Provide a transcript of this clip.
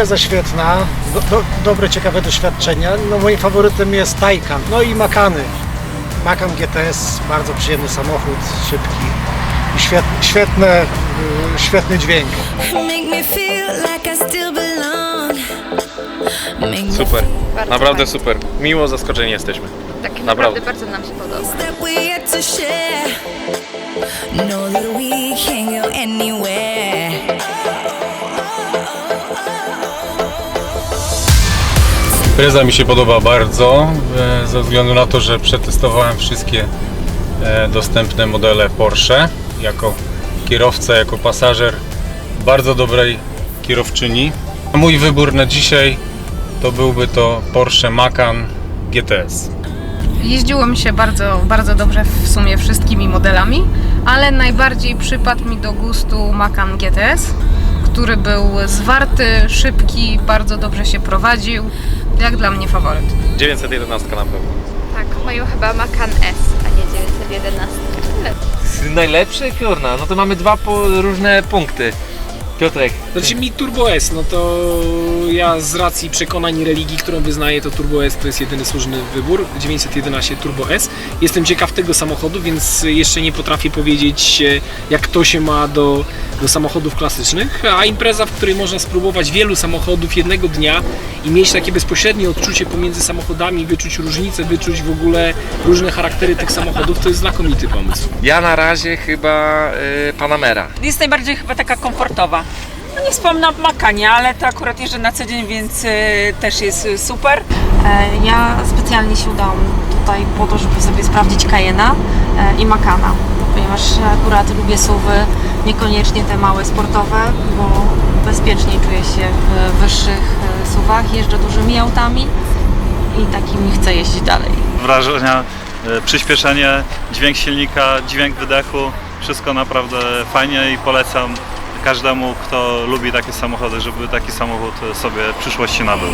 impreza świetna, do, do, dobre, ciekawe doświadczenia. No, moim faworytem jest Taycan, no i Makany. Macan GTS, bardzo przyjemny samochód, szybki świet, świetne, y, świetny dźwięk. Super, Bardzo naprawdę fajnie. super. Miło zaskoczeni jesteśmy. Tak, Naprawdę. naprawdę bardzo nam się podoba. Impreza mi się podoba bardzo, e, ze względu na to, że przetestowałem wszystkie e, dostępne modele Porsche jako kierowca, jako pasażer bardzo dobrej kierowczyni. Mój wybór na dzisiaj to byłby to Porsche Macan GTS. Jeździło mi się bardzo, bardzo dobrze w sumie wszystkimi modelami, ale najbardziej przypadł mi do gustu Macan GTS, który był zwarty, szybki, bardzo dobrze się prowadził. Jak dla mnie faworyt. 911 na pewno. Tak, mają chyba Macan S, a nie 911. Najlepszy? Kurna, no to mamy dwa po różne punkty. Piotrek, Znaczy mi Turbo S, no to ja z racji przekonań i religii, którą wyznaję, to Turbo S to jest jedyny słuszny wybór. 911 Turbo S. Jestem ciekaw tego samochodu, więc jeszcze nie potrafię powiedzieć e, jak to się ma do, do samochodów klasycznych, a impreza, w której można spróbować wielu samochodów jednego dnia i mieć takie bezpośrednie odczucie pomiędzy samochodami, wyczuć różnice, wyczuć w ogóle różne charaktery tych samochodów, to jest znakomity pomysł. ja na razie chyba y, Panamera. jest najbardziej chyba taka komfortowa. No nie wspomnę o Makanie, ale to akurat jeżdżę na co dzień, więc y, też jest y, super. E, Ja specjalnie się udałam tutaj po to, żeby sobie sprawdzić Cayena e, i Makana, ponieważ akurat lubię suwy, niekoniecznie te małe sportowe, bo bezpieczniej czuję się w wyższych e, suwach, jeżdżę dużymi autami i takimi chcę jeździć dalej. wrażenia, przyspieszenie, dźwięk silnika, dźwięk wydechu, wszystko naprawdę fajnie i polecam każdemu, kto lubi takie samochody, żeby taki samochód sobie w przyszłości nabył.